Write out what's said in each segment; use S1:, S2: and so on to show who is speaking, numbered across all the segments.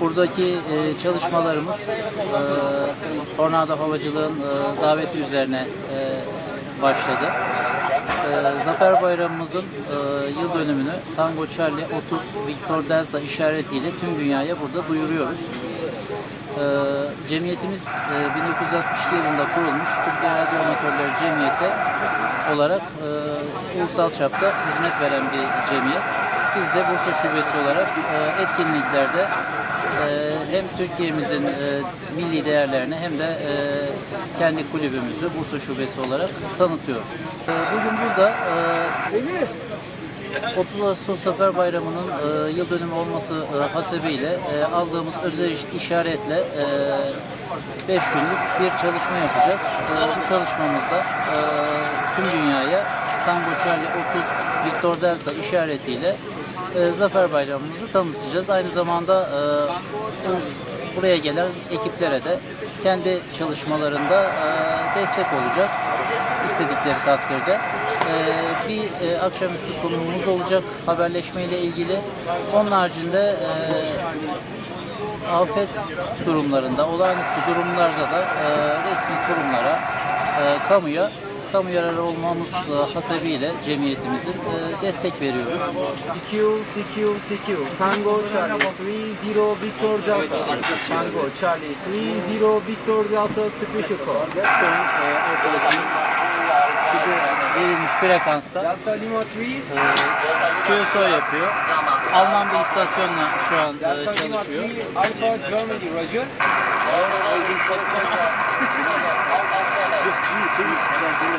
S1: Buradaki e, çalışmalarımız e, tornado havacılığın e, daveti üzerine e, başladı. E, Zafer Bayramımızın e, yıl dönümünü Tango Charlie 30 Victor Delta işaretiyle tüm dünyaya burada duyuruyoruz. E, cemiyetimiz e, 1962 yılında kurulmuş Türkiye Radyo Amatörleri Cemiyeti olarak e, ulusal çapta hizmet veren bir cemiyet. Biz de Bursa Şubesi olarak e, etkinliklerde e, hem Türkiye'mizin e, milli değerlerini hem de e, kendi kulübümüzü Bursa Şubesi olarak tanıtıyoruz. E, bugün burada e, 30 Ağustos Zafer Bayramı'nın e, yıl dönümü olması e, hasebiyle e, aldığımız özel iş- işaretle 5 günlük bir çalışma yapacağız. E, bu çalışmamızda e, tüm dünyaya Tango Charlie 30 Victor Delta işaretiyle e, Zafer Bayramımızı tanıtacağız. Aynı zamanda e, bu- buraya gelen ekiplere de kendi çalışmalarında e, destek olacağız istedikleri takdirde. E, bir e, akşamüstü sunumumuz olacak haberleşmeyle ilgili. Onun haricinde afet durumlarında, olağanüstü durumlarda da resmi kurumlara, kamuya kamu yararı olmamız e, hasebiyle cemiyetimizin e, destek veriyoruz.
S2: CQ, CQ, CQ. Tango Charlie 30 Victor Delta. Tango Charlie 30 Victor Delta Special Code.
S1: Şu an arkadaşımız bize verilmiş frekansta
S2: Delta Lima 3.
S1: e, QSO yapıyor. Alman bir istasyonla şu an
S2: Delta Lima 3
S1: çalışıyor.
S2: Alpha Germany Roger.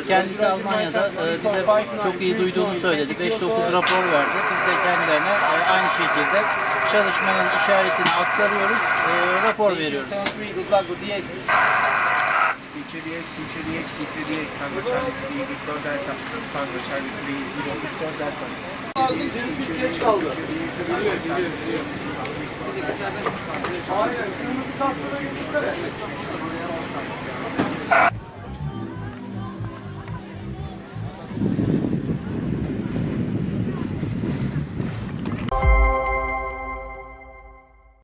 S1: Kendisi Almanya'da e, bize çok iyi duyduğunu söyledi. 5-9 rapor verdi. Biz de kendilerine aynı şekilde çalışmanın işaretini aktarıyoruz, e, rapor veriyoruz.
S2: 73 good luck with DX.
S3: CQDX, CQDX, CQDX, Tango Charlie 3, Victor Delta, Tango Charlie 3, 0, Victor Delta.
S4: Geç kaldı. Geliyor, geliyor, geliyor. Hayır, kırmızı kartlara gitsene.